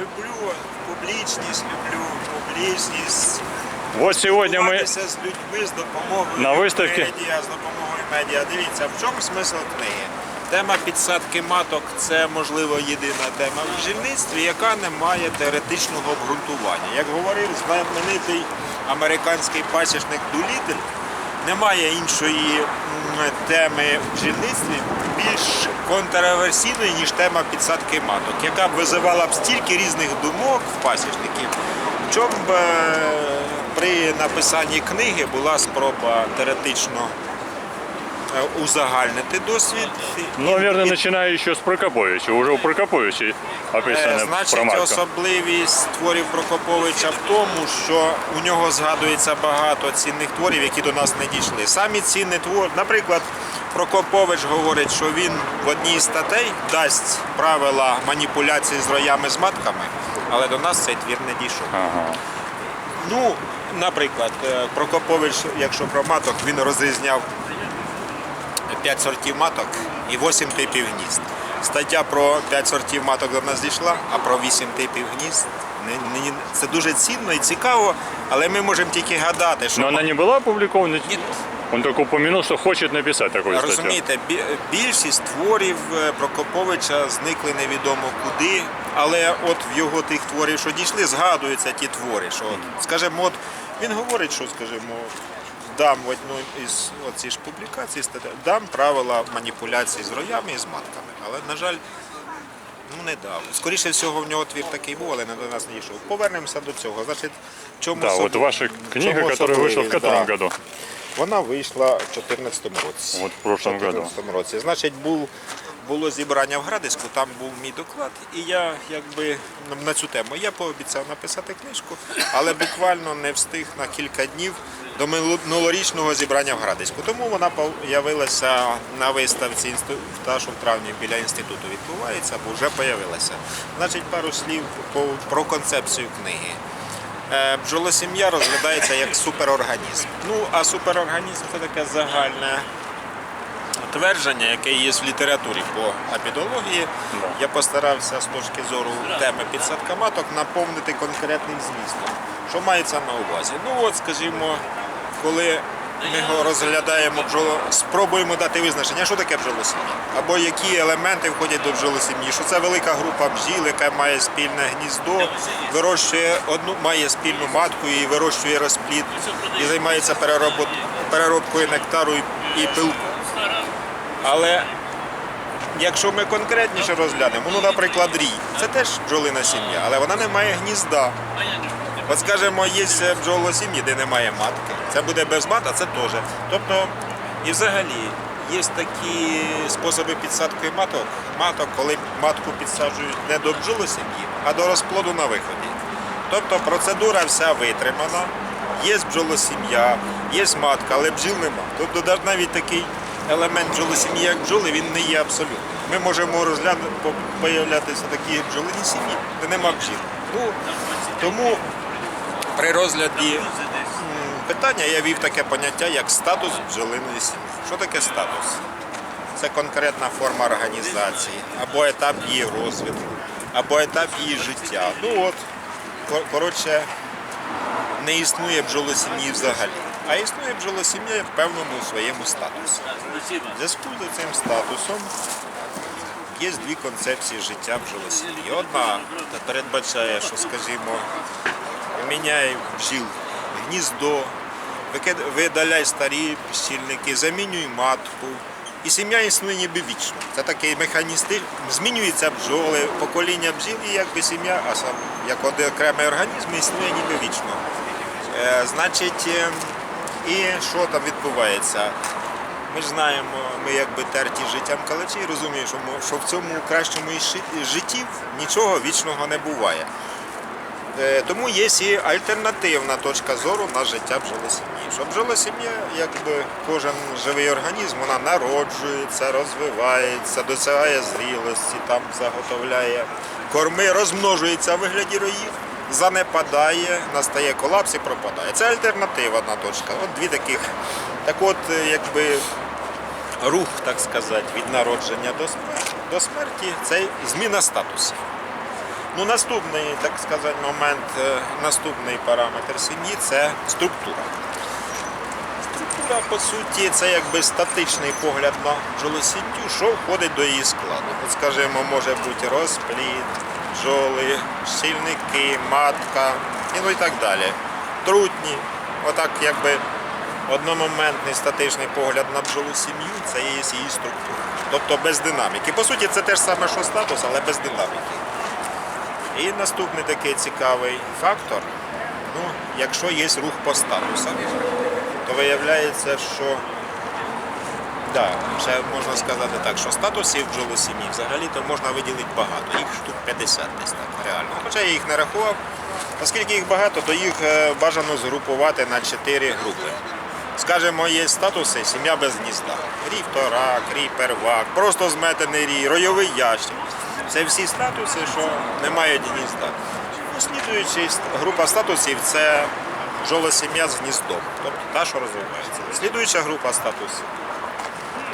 люблю публічність, люблю публічність. Вот сегодня мы Спілкуватися з людьми з допомогою На виставці. медіа, з допомогою медіа. Дивіться, в чому смисл книги? Тема підсадки маток це можливо єдина тема в бджільництві, яка не має теоретичного обґрунтування. Як говорив знаменитий американський пасічник Дулітель, немає іншої теми в бджільництві більш контроверсійної, ніж тема підсадки маток, яка б визивала б стільки різних думок в пасічників, щоб е, при написанні книги була спроба теоретично узагальнити досвід. Ну, І- начиная еще с Прокоповича. Уже у Прокоповича Е, описано про Значить, матку. особливість творів Прокоповича в тому, що у нього згадується багато цінних творів, які до нас не дійшли. Самі цінні твори, наприклад, Прокопович говорить, що він в одній з статей дасть правила маніпуляції з роями з матками, але до нас цей твір не дійшов. Ага. Ну, наприклад, е, Прокопович, якщо про маток, він розрізняв 5 сортів маток і 8 типів гнізд. Стаття про 5 сортів маток до нас дійшла, а про 8 типів гнізд не- це дуже цінно і цікаво, але ми можемо тільки гадати, що Но она не была опубликована? Ні. Он только упомянул, что хочет написать такую статью. Розумієте, більшість творів е, Прокоповича зникли невідомо куди, але от в його тих творів, що дійшли, згадуються ті твори. Що от, скажімо, от він говорить, що скажімо, дам в одну із оці ж публікацій, дам правила маніпуляції з роями і з матками. Але, на жаль, ну не дав. Скоріше всього, в нього твір такий був, але не до нас не йшов. Повернемося до цього. Значить, чому Да, вот особ- ваша книга, яка которая вышла в котором да. году? Вона вийшла в 2014 році. Вот в прошлом году. 2014 році. Значить, був, було зібрання в Градиську, там був мій доклад, і я якби на цю тему я пообіцяв написати книжку, але буквально не встиг на кілька днів до минулорічного зібрання в Градиську. Тому вона з'явилася на виставці та, що в травні біля інституту відбувається, бо вже з'явилася. Значить, пару слів про концепцію книги. Е, Бджолосім'я розглядається як суперорганізм. Ну, а суперорганізм це таке загальне твердження, яке є в літературі по апідології. Я постарався з точки зору теми підсадка маток наповнити конкретним змістом. Що мається на увазі? Ну от, скажімо, коли ми розглядаємо бджоло, спробуємо дати визначення, що таке бджолосім'я, або які елементи входять до бджолосім'ї, що це велика група бджіл, яка має спільне гніздо, вирощує одну, має спільну матку і вирощує розплід, і займається перероб- переробкою нектару і пилку. Але якщо ми конкретніше розглянемо, ну, наприклад, рій, це теж бджолина сім'я, але вона не має гнізда. От скажімо, є бджолосім'ї, де немає матки. Це буде без мат, а це теж. Тобто, і взагалі є такі способи підсадки маток, маток, коли матку підсаджують не до бджолосім'ї, а до розплоду на виході. Тобто процедура вся витримана, є бджолосім'я, є матка, але бджіл нема. Тобто навіть такий елемент бджолосім'ї, як бджоли, він не є абсолютним. Ми можемо розглянути, по- появлятися такі бджолині сім'ї, де нема бджіл. Ну, тому при розгляді питання я вів таке поняття, як статус бджолиної сім'ї. Що таке статус? Це конкретна форма організації, або етап її розвитку, або етап її життя. Ну от, коротше, не існує бджолосім'ї взагалі, а існує бджолосім'я в певному своєму статусі. В зв'язку з цим статусом є дві концепції життя бджолосім'ї. Одна передбачає, що, скажімо, міняє бджіл гніздо, видаляй старі пчільники, замінюй матку. І сім'я існує ніби вічно. Це такий механістичний, змінюються бджоли, покоління бджіл, і якби сім'я, а сам як окремий організм існує ніби вічно. Е, значить, е, і що там відбувається? Ми ж знаємо, ми якби терті життям калачі, розуміємо, що, в цьому кращому із життів нічого вічного не буває. Е, Тому є і альтернативна точка зору на життя бджолосім'ї. Що бджолосім'я, якби кожен живий організм, вона народжується, розвивається, досягає зрілості, там заготовляє корми, розмножується в вигляді роїв, занепадає, настає колапс і пропадає. Це альтернативна точка. От дві таких. Так от, е, якби рух, так сказати, від народження до смерті, до смерті це зміна статусу. Ну, наступний, так сказати, момент, е, наступний параметр сім'ї це структура. Структура, по суті, це якби статичний погляд на бджолосім'ю, що входить до її складу. От, скажімо, може бути розплід, бджоли, щільники, матка і, ну і так далі. Трутні. Отак, якби одномоментний статичний погляд на бджолу сім'ю це є її структура. Тобто без динаміки. По суті, це те ж саме, що статус, але без динаміки. І наступний такий цікавий фактор, ну, якщо є рух по статусам, то виявляється, що да, ще можна сказати так, що статусів бджолосім'ї взагалі то можна виділити багато. Їх штук 50 десь так, реально. Хоча я їх не рахував. Оскільки їх багато, то їх е, бажано згрупувати на 4 групи. Скажемо, є статуси сім'я без гнізда. Рій вторак, рій первак, просто зметений рій, ройовий ящик. Це всі статуси, що не мають гнізда. Слідуюча група статусів це бджолосім'я з гніздом, тобто та, що розвивається. Слідуюча група статусів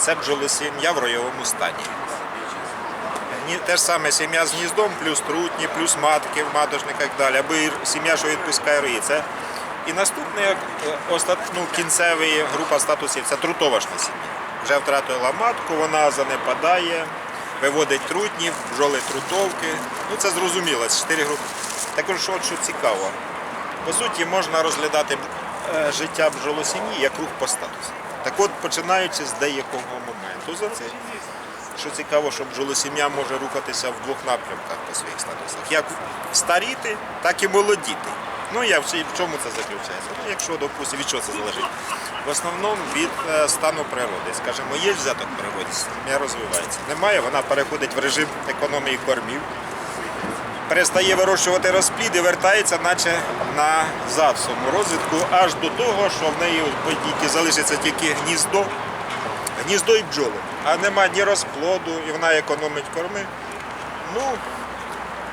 це бджолосім'я в ройовому стані. Те ж саме сім'я з гніздом, плюс трутні, плюс матки в маточниках і далі, або сім'я, що відпускає. Це і наступний е, ну, кінцевий група статусів це трутовашна сім'я. Вже втратила матку, вона занепадає, виводить трутнів, бджоли трутовки. Ну це зрозуміло, це чотири групи. Також от що цікаво, по суті, можна розглядати е, життя бджолосім'ї як рух по статусу. Так от, починаючи з деякого моменту за це, що цікаво, що бджолосім'я може рухатися в двох напрямках по своїх статусах. Як старіти, так і молодіти. Ну, я в чому це заключається? Ну, якщо, допустимо, від чого це залежить? В основному від е, стану природи. Скажімо, є взяток природі, розвивається. Немає, вона переходить в режим економії кормів, перестає вирощувати розплід і вертається, наче назад в розвитку, аж до того, що в неї залишиться тільки гніздо, гніздо і бджоли. А нема ні розплоду, і вона економить корми. Ну,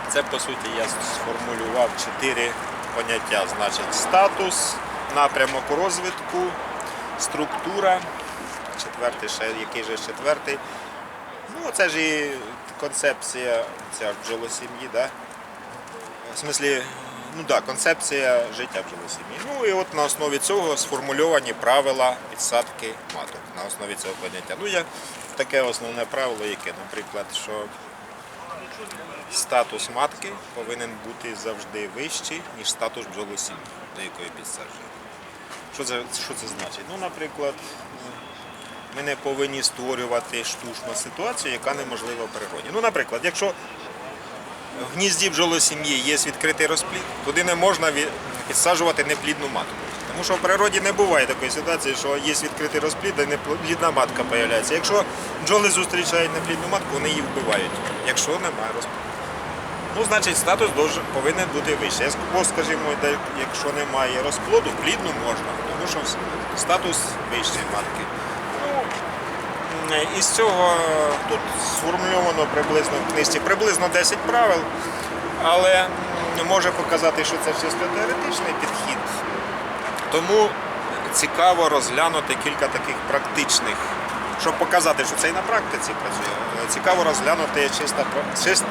це по суті я сформулював чотири поняття. Значить, статус, напрямок розвитку, структура. Четвертий, ще який же четвертий. Ну, це ж і концепція ця бджолосім'ї, да? В смислі, ну да, концепція життя бджолосім'ї. Ну і от на основі цього сформульовані правила підсадки маток. На основі цього поняття. Ну, я таке основне правило, яке, наприклад, що статус матки повинен бути завжди вищий, ніж статус бджолосім'ї, до якої підсаджує. Що це, що це значить? Ну, наприклад, ми не повинні створювати штучну ситуацію, яка неможлива в природі. Ну, наприклад, якщо в гнізді бджолосім'ї є відкритий розплід, туди не можна ві- підсаджувати неплідну матку. Тому що в природі не буває такої ситуації, що є відкритий розплід, і неплідна матка з'являється. Якщо бджоли зустрічають неплідну матку, вони її вбивають, якщо немає розпліду. Ну, значить, статус повинен бути вищий. Бо, скажімо, якщо немає розплоду, плідну можна, тому що статус вищий матки. Із цього е, тут сформульовано приблизно в книжці приблизно 10 правил, але може показати, що це чисто теоретичний підхід. Тому цікаво розглянути кілька таких практичних, щоб показати, що це і на практиці працює. е, Цікаво розглянути чисто, чисто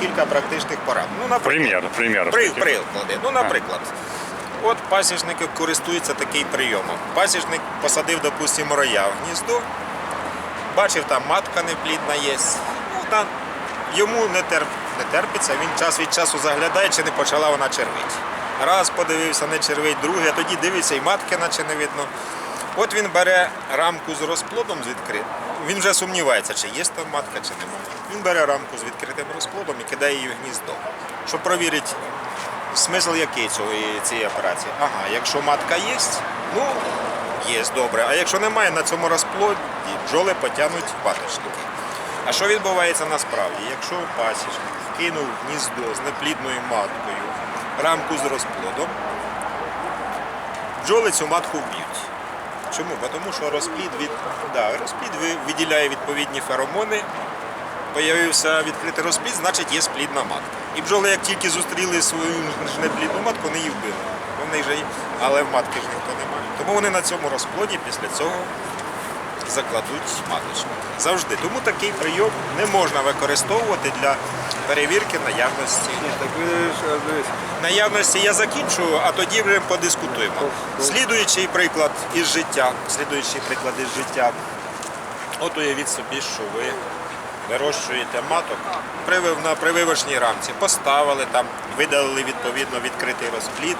кілька практичних порад. Ну, наприклад, Пример, пример. при, приклади. Ну, наприклад, от пасічники користуються таким прийомом. Пасічник посадив, допустимо, роя в гніздо, бачив, там матка неплідна є. Ну, там йому не, терп, не терпиться, він час від часу заглядає, чи не почала вона червити. Раз подивився, не червить, другий, а тоді дивиться, і матки наче не видно. От він бере рамку з розплодом з відкритим. Він вже сумнівається, чи є там матка, чи немає. Він бере рамку з відкритим розплодом і кидає її в гніздо, щоб перевірити, смисл який цієї операції. Ага, якщо матка є, ну є добре. А якщо немає, на цьому розплоді бджоли потягнуть паточники. А що відбувається насправді? Якщо пасічник кинув гніздо з неплідною маткою рамку з розплодом, бджоли цю матку вб'ють. Чому? Тому що розплід, від... да, розплід виділяє відповідні феромони. Появився відкритий розплід, значить є сплідна матка. І бджоли, як тільки зустріли свою неплідну матку, вони її вбили. Вони вже... Але в матки ж ніхто немає. Тому вони на цьому розплоді після цього закладуть маточник. Завжди. Тому такий прийом не можна використовувати для перевірки наявності. Наявності я закінчу, а тоді вже подискутуємо. Слідуючий приклад із життя. Слідуючий приклад із життя. От уявіть собі, що ви вирощуєте маток на прививочній рамці, поставили там, видалили відповідно відкритий розплід,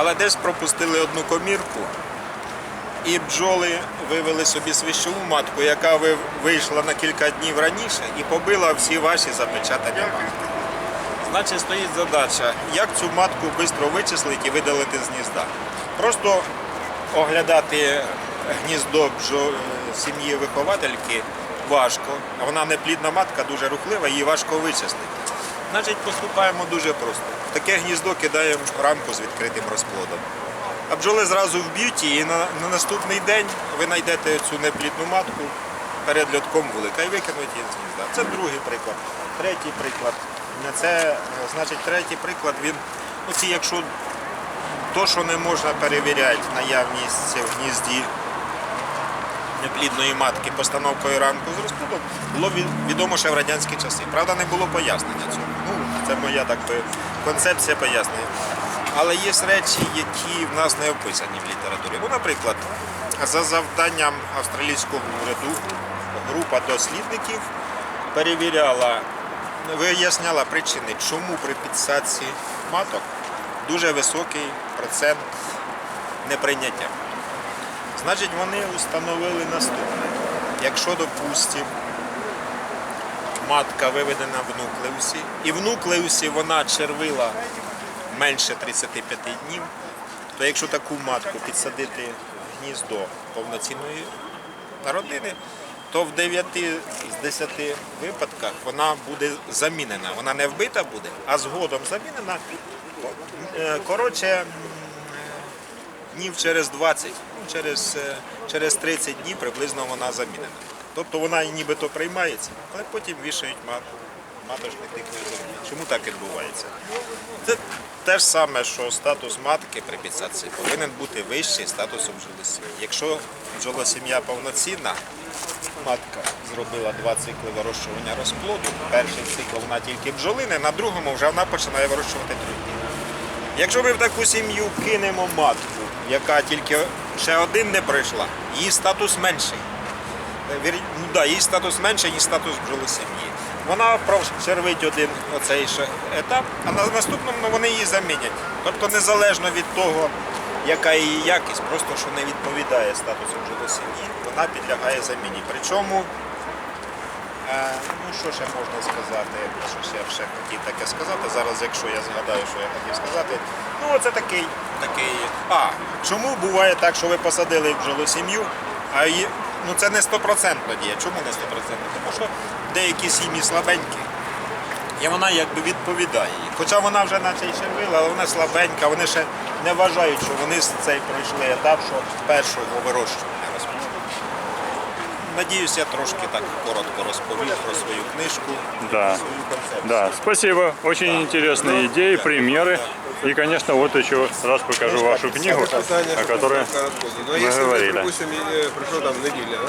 але десь пропустили одну комірку. І бджоли вивели собі свищову матку, яка вийшла на кілька днів раніше і побила всі ваші запечатані матки. Значить, стоїть задача, як цю матку швидко вичислити і видалити з гнізда. Просто оглядати гніздо бджо- сім'ї виховательки важко. Вона не плідна матка, дуже рухлива, її важко вичислити. Значить, поступаємо дуже просто. В таке гніздо кидаємо рамку з відкритим розплодом. А бджоли зразу вб'ють її, і на, на наступний день ви знайдете цю неплідну матку перед льотком вулика і викинуть її з гнізда. Це другий приклад. Третій приклад. Це, е, значить, третій приклад, він, оці, якщо то, що не можна перевіряти наявність в гнізді неплідної матки постановкою рамку з розплодом, було відомо ще в радянські часи. Правда, не було пояснення цього. Це моя так би, концепція пояснення. Але є речі, які в нас не описані в літературі. Ну, наприклад, за завданням австралійського уряду група дослідників перевіряла, виясняла причини, чому при підсадці маток дуже високий процент неприйняття. Значить, вони установили наступне. Якщо, допустимо, матка виведена в нуклеусі, і в нуклеусі вона червила менше 35 днів, то якщо таку матку підсадити в гніздо повноцінної родини, то в 9 з 10 випадках вона буде замінена. Вона не вбита буде, а згодом замінена. Е, Коротше, днів через 20, ну, через, е, через 30 днів приблизно вона замінена. Тобто вона нібито приймається, але потім вішають мат, маточник дикої землі. Чому так відбувається? Це те ж саме, що статус матки при підсадці повинен бути вищий статусу бджолосім'ї. Якщо бджолосім'я повноцінна, матка зробила два цикли вирощування розплоду. Перший цикл вона тільки бджолини, на другому вже вона починає вирощувати трудні. Якщо ми в таку сім'ю кинемо матку, яка тільки ще один не пройшла, її статус менший. Ну, да, її статус менший, ніж статус бджолосім'ї. Вона прочервить один оцей етап, а на наступному вони її замінять. Тобто незалежно від того, яка її якість, просто що не відповідає статусу бджолосім'ї, вона підлягає заміні. Причому Е, Ну, що ще можна сказати? Що я ще хотів таке сказати? Зараз, якщо я згадаю, що я хотів сказати. Ну, оце такий. такий. А, чому буває так, що ви посадили бджолу сім'ю, а її... ну, це не стопроцентно діє. Чому не стопроцентно? Тому що деякі сім'ї слабенькі. І вона якби відповідає їй. Хоча вона вже наче й червила, але вона слабенька, вони ще не вважають, що вони з цей пройшли етап, що першого вирощування розпочали. Надіюсь, я трошки так коротко розповів про свою книжку, Да. свою концепцію. Да, спасибо. Очень интересные идеи, примеры. И, конечно, вот еще раз покажу вашу книгу, о которой мы Ну, якщо, говорили. припустимо, е, там неделя, да?